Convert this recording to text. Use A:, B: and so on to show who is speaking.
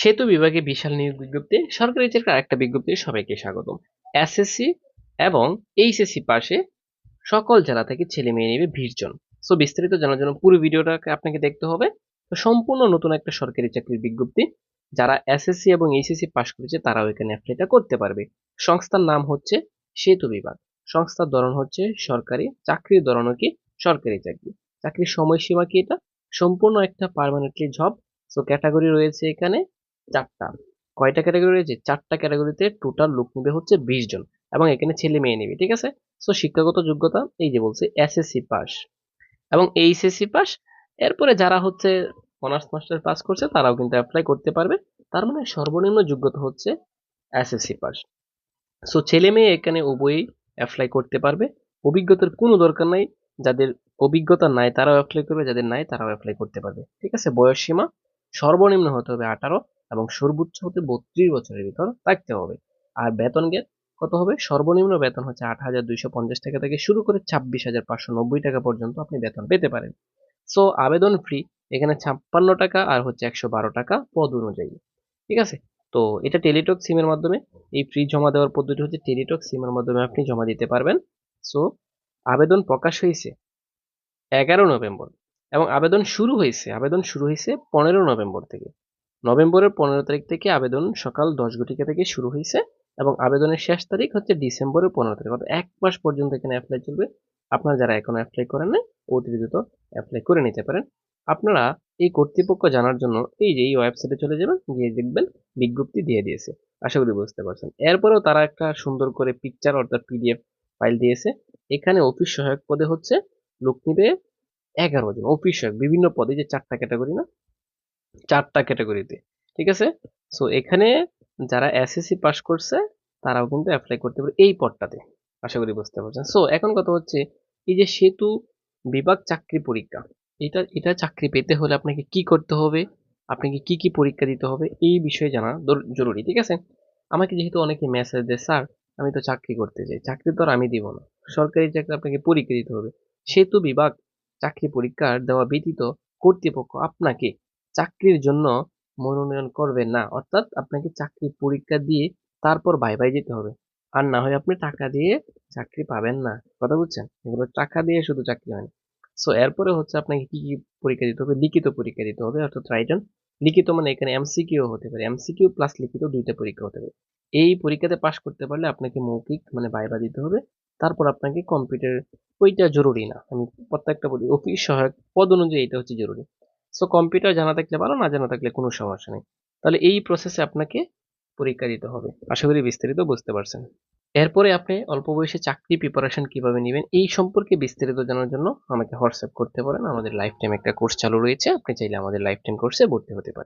A: সেতু বিভাগে বিশাল নিয়োগ বিজ্ঞপ্তি, সরকারি চাকরির আরেকটা বিজ্ঞপ্তি সবাইকে স্বাগতম। এসএসসি এবং এইচএসসি পাশে সকল জেলা থেকে ছেলে মেয়ে নেবে বিশ জন। সো বিস্তারিত জানার জন্য পুরো ভিডিওটাকে আপনাকে দেখতে হবে। তো, সম্পূর্ণ নতুন একটা সরকারি চাকরির বিজ্ঞপ্তি, যারা এসএসসি এবং এইচএসসি পাশ করেছে, তারাও এখানে অ্যাপ্লাইটা করতে পারবে। সংস্থার নাম হচ্ছে সেতু বিভাগ। সংস্থার ধরন হচ্ছে সরকারি, চাকরির ধরনও কি সরকারি চাকরি। চাকরির সময়সীমা কি এটা? সম্পূর্ণ একটা পার্মানেন্টলি জব সো ক্যাটাগরি রয়েছে এখানে চারটা। কয়টা ক্যাটাগরি রয়েছে? চারটা ক্যাটাগরিতে টোটাল লোক নেবে হচ্ছে বিশ জন এবং এখানে ছেলে মেয়ে নেবে, ঠিক আছে? সো শিক্ষাগত যোগ্যতা, এই যে বলছে এসএসসি পাস এবং এইচএসসি পাস এরপরে যারা হচ্ছে অনার্স মাস্টার পাস করছে, তারাও কিন্তু অ্যাপ্লাই করতে পারবে। তার মানে সর্বনিম্ন যোগ্যতা হচ্ছে এসএসসি পাস সো ছেলে মেয়ে এখানে উভয়ই অ্যাপ্লাই করতে পারবে। অভিজ্ঞতার কোনো দরকার নাই। যাদের অভিজ্ঞতা নাই, তারাও অ্যাপ্লাই করবে, যাদের নাই, তারাও অ্যাপ্লাই করতে পারবে, ঠিক আছে? বয়স সীমা সর্বনিম্ন হতে হবে আঠারো। এবং সর্বোচ্চ হতে বত্রিশ বছরের ভিতর থাকতে হবে। আর বেতন গেট কত হবে? সর্বনিম্ন বেতন হচ্ছে আট হাজার দুইশো পঞ্চাশ টাকা থেকে শুরু করে ছাব্বিশ হাজার পাঁচশো নব্বই টাকা পর্যন্ত আপনি বেতন পেতে পারেন। সো, আবেদন ফ্রি এখানে ছাপ্পান্ন টাকা আর হচ্ছে একশো বারো টাকা পদ অনুযায়ী। ঠিক আছে? তো, এটা টেলিটক সিমের মাধ্যমে, এই ফ্রি জমা দেওয়ার পদ্ধতি হচ্ছে টেলিটক সিমের মাধ্যমে আপনি জমা দিতে পারবেন। সো, আবেদন প্রকাশ হয়েছে এগারো নভেম্বর এবং আবেদন শুরু হয়েছে, আবেদন শুরু হয়েছে পনেরো নভেম্বর থেকে। নভেম্বরের পনেরো তারিখ থেকে আবেদন সকাল দশ ঘটিকা থেকে শুরু হয়েছে এবং আবেদনের শেষ তারিখ হচ্ছে ডিসেম্বরের পনেরো তারিখ। অর্থাৎ এক মাস পর্যন্ত এখানে অ্যাপ্লাই চলবে। আপনারা যারা এখনও অ্যাপ্লাই করেন নাই, অতি দ্রুত অ্যাপ্লাই করে নিতে পারেন। আপনারা এই কর্তৃপক্ষ জানার জন্য এই যে এই ওয়েবসাইটে চলে যাবেন, গিয়ে দেখবেন বিজ্ঞপ্তি দিয়ে দিয়েছে। আশা করি বুঝতে পারছেন। এরপরেও তারা একটা সুন্দর করে পিকচার অর্থাৎ পিডিএফ ফাইল দিয়েছে। এখানে অফিস সহায়ক পদে হচ্ছে লোক নিবে এগারো জন। অফিস সহায়ক বিভিন্ন পদে যে চারটা ক্যাটাগরি না চারটা ক্যাটাগরিতে ঠিক আছে? সো এখানে যারা এসএসসি পাস করছে, তারাও কিন্তু অ্যাপ্লাই করতে পারে এই পদটাতে, আশা করি বুঝতে পারছেন। সো এখন কথা হচ্ছে, এই যে সেতু বিভাগ চাকরি পরীক্ষা, এটা এটা চাকরি পেতে হলে আপনাকে কি করতে হবে? আপনাকে কি কি পরীক্ষা দিতে হবে? এই বিষয়ে জানা জরুরি, ঠিক আছে? আমাকে যেহেতু অনেকে মেসেজ দেয়, স্যার, আমি তো চাকরি করতে চাই, চাকরি তো আর আমি দিব না, সরকারি চাকরি আপনাকে পরীক্ষা দিতে হবে। সেতু বিভাগ চাকরি পরীক্ষার দেওয়া ব্যতীত কর্তৃপক্ষ আপনাকে চাকরির জন্য মনোনয়ন করবে না। অর্থাৎ আপনাকে চাকরি পরীক্ষা দিয়ে তারপর বাই বাই যেতে হবে। আর না হয় আপনি টাকা দিয়ে চাকরি পাবেন না। কথা বুঝছেন? এগুলো টাকা দিয়ে শুধু চাকরি হয় না। সো এরপরে হচ্ছে আপনাকে কি কি পরীক্ষা দিতে হবে? লিখিত পরীক্ষা দিতে হবে। অর্থাৎ রাইটান লিখিত মানে এখানে এমসিকিউ হতে পারে। এমসিকিউ প্লাস লিখিত দুইটা পরীক্ষা হতে পারে। এই পরীক্ষাতে পাশ করতে পারলে আপনাকে মৌখিক মানে বাইবা দিতে হবে। তারপর আপনাকে কম্পিউটার ওইটা জরুরি না। আমি প্রত্যেকটা বলি, অফিস সহায়ক পদ অনুযায়ী এটা হচ্ছে জরুরি। সো কম্পিউটার জানা থাকলে ভালো, না জানা থাকলে কোনো সমস্যা নেই। তাহলে এই প্রসেসে আপনাকে পরীক্ষা দিতে হবে। আশা করি বিস্তারিত বুঝতে পারছেন। এরপরে আপনি অল্প বয়সে চাকরি প্রিপারেশন কীভাবে নেবেন, এই সম্পর্কে বিস্তারিত জানার জন্য আমাকে হোয়াটসঅ্যাপ করতে পারেন। আমাদের লাইফ টাইম একটা কোর্স চালু রয়েছে। আপনি চাইলে আমাদের লাইফ টাইম কোর্সে ভর্তি হতে পারেন।